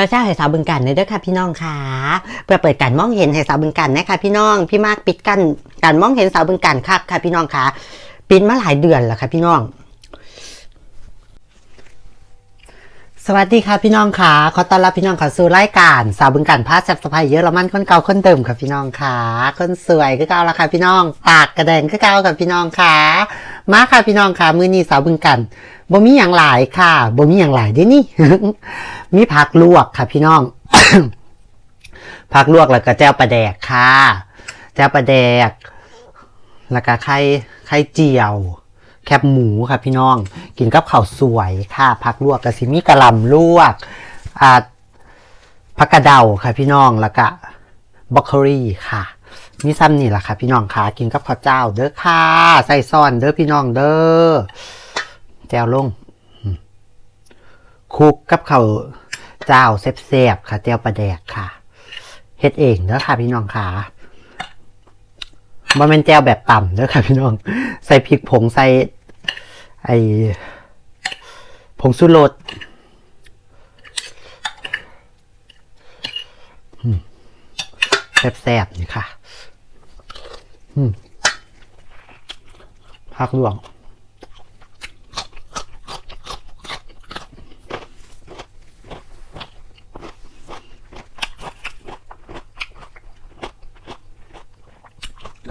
อยเช้าให้สาวบึงกันเลยด้อค่ะพี่น้องค่ะ เพื่อเปิดการมองเห็นให้สาวบึงกันนะคะพี่น้องพี่มากปิดกันการมองเห็นสาวบึงกันคักค่ะ พี่น้องค่ะปิดมาหลายเดือนแล้วค่ะพี่น้องสวัสดีค่ะพี่น้องค่ะขอต้อนรับพี่น้องเข้าสู่รายการสาวบึงกันพาแซ่บสะพายเยอรมันคนเก่าคนเดิมค่ะพี่น้องค่ะคนสวยก็เก่าล้วค่ะพี่น้อง ปากกระแดงก็เก่ากับพี่น้องค่ะมาค่ะพี่น้องค่ะมื้อนี้สาวบึงกัน บ่มีอย่างหลายค่ะบ่มีอย่างหลายเด้นี่ มีผักลวกค่ะ พี่น้อง ผักลวกแล้วก็แจ่วปลาแดกค่ะ แจ่วปลาแดก แล้วก็ไข่ไข่เจียว แคบหมูค่ะ พี่น้อง กินกับข้าวสวยค่ะ ผักลวกกะซิมีกะหล่ำลวกอ่าผักกระเดาค่ะ พี่น้องแล้วก็บล็อกโคลี่ค่ะมีซ้ำนี่แหละค่ะ พี่น้องค่ะกินกับข้าวเจ้าเด้อค่ะใส่ซ่อนเด้อพี่น้องเด้อ แจวลงคุกกับเขาเจ้าแซ่บๆค่ะแจวปลาแดกค่ะเฮ็ดเองเด้อค่ะ พี่น้องค่ะมันเป็นแจวแบบต่ำเด้อค่ะ พี่น้อง ใส่พริกผงใส่ ไอผงสุรสอืมแซ่บๆนี่ค่ะผักหลวง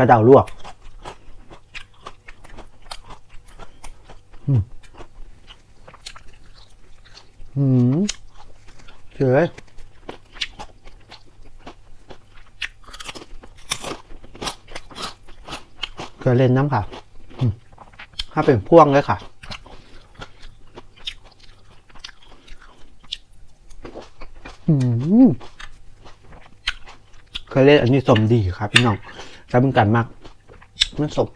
กระเดาลวกอืมเฉยเกลือเล่นน้ำค่ะ ถ้าเป็นพ่วงเลยค่ะเคยเล่นอันนี้สมดีครับพี่น้อง ใช้เป็นการมากมันสม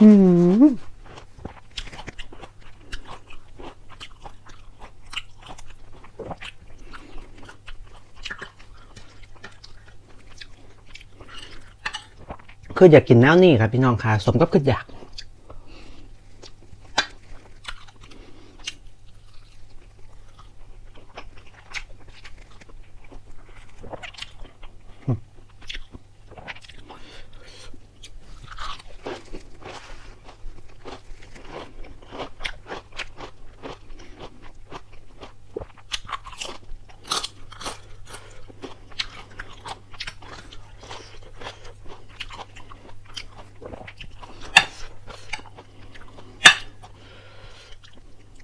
อืมคืออยากกินแนวนี้ครับพี่น้องค่ะสมกับคืออยาก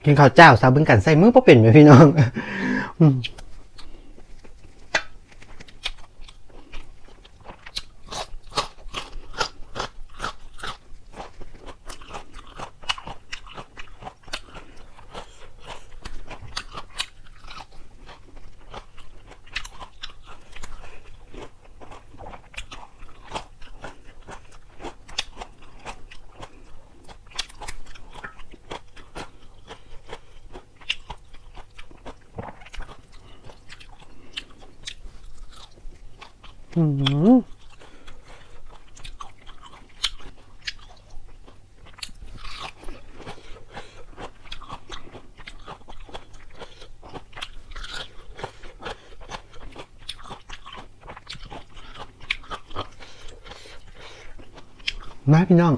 กินข้าวเจ้าซาบึงกันใส่มือพอเป็นไหมพี่น้อง อืมมาพี่น้อง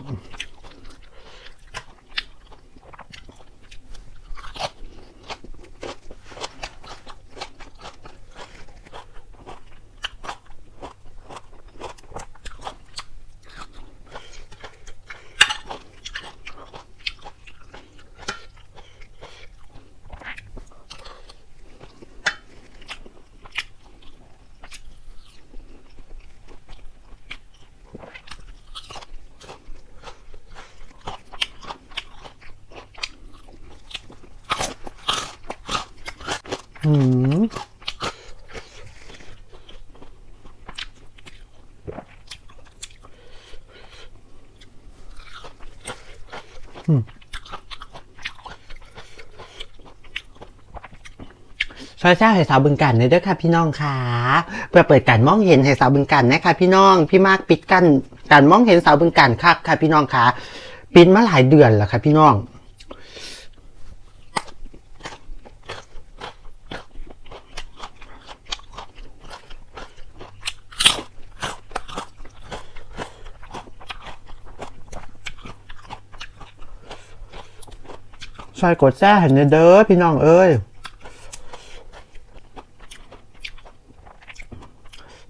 ซอยแซ่ให้สาวบึงกันเลยด้วยค่ะพี่น้องค่ะ เพื่อเปิดการมองเห็นให้สาวบึงกันนะคะพี่น้องพี่มากปิดกันการมองเห็นสาวบึงกันคักค่ะพี่น้องค่ะปิดมาหลายเดือนแล้วค่ะพี่น้อง ช่วยกดแซ่ให้หน่อยเด้อพี่น้องเอ้ย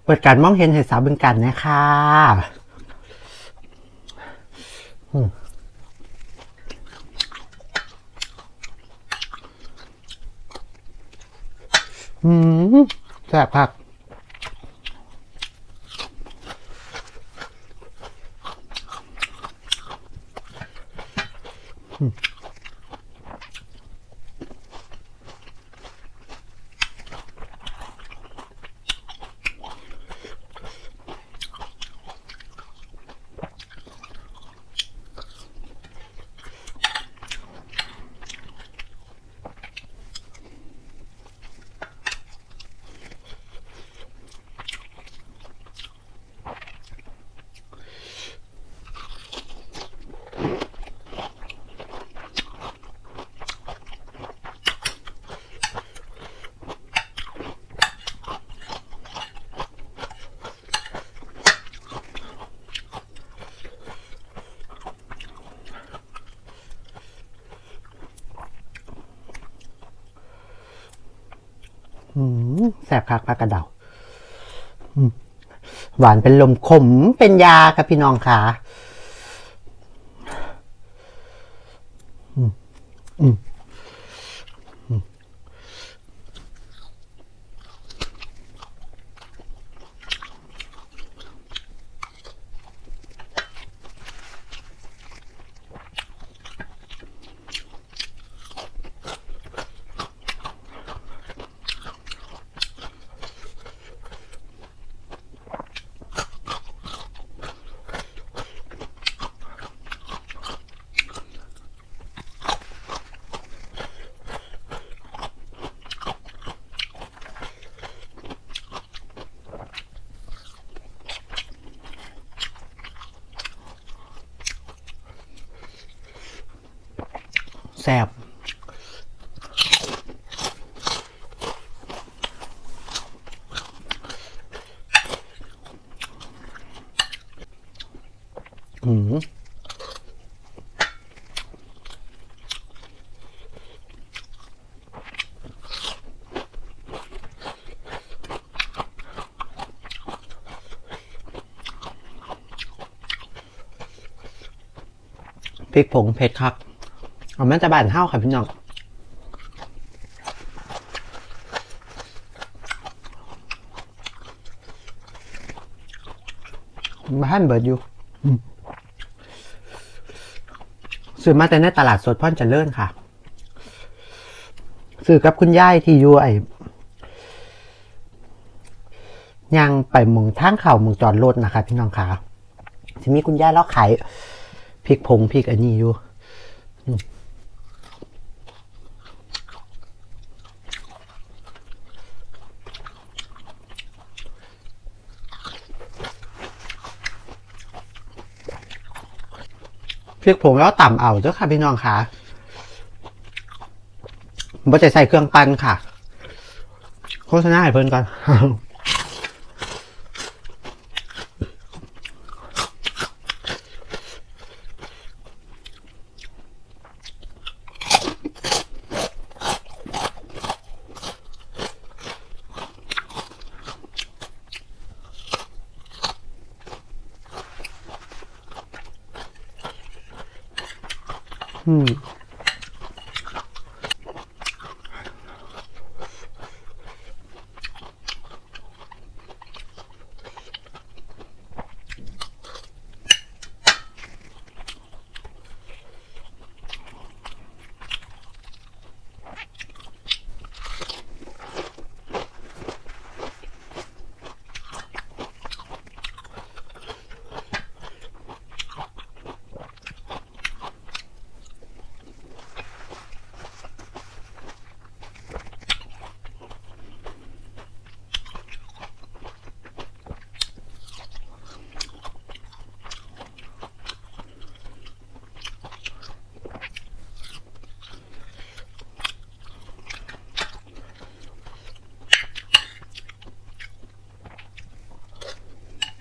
เปิดการมองเห็นให้สาวบึงกันนะคะอืมอืมแซ่บคักอืม แสบคักพักกระเดาหวานเป็นลมขมเป็นยาครับพี่น้องค่ะอืมอืม ซ่บอืมพริกผงเผ็ดครับ เอาแม่จะบานเท่าค่ะพี่น้องบ้านเบิดอยู่อืมซื้อมาแต่ในตลาดสดพ่อนเจะเลิ่นค่ะซื้อกับคุณย่ายที่อยู่ไอ้ย่างไปหมองทางเข่าหมองจอดรถนะคะพี่น้องค่ะที่มีคุณย่ายแล้วขายพริกผงพริกอันนี้อยู่ ริกผงแล้วต่ำเอาเจ้าค่ะพี่น้องค่ะบ่จะใส่เครื่องปั้นค่ะ โฆษณาให้เพิ่นก่อน อื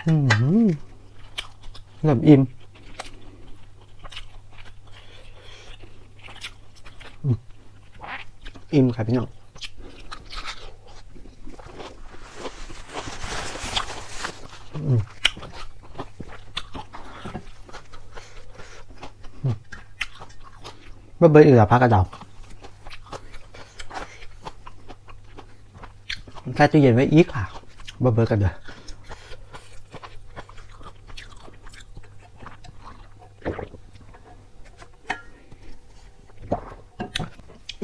เริ่มอิ่มอิ่มค่ะพี่น้องอืมอืมบ่เบิดอีกแล้วพักกระดาแค่ตู้เย็นไว้อีกค่ะบ่เบิดกันเด้อ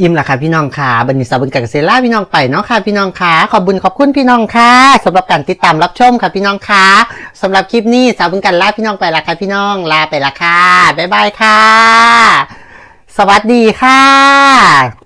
อิ่มละค่ะพี่น้องค่ะบันนี้สาวบุญกับเซล่าพี่น้องไปเนาะค่ะพี่น้องค่ะขอบบุญขอบคุณพี่น้องค่ะสำหรับการติดตามรับชมค่ะพี่น้องค่ะสำหรับคลิปนี้สาวบุญกันลาพี่น้องไปละค่ะพี่น้องลาไปละค่ะบ๊ายบายค่ะ สวัสดีค่ะ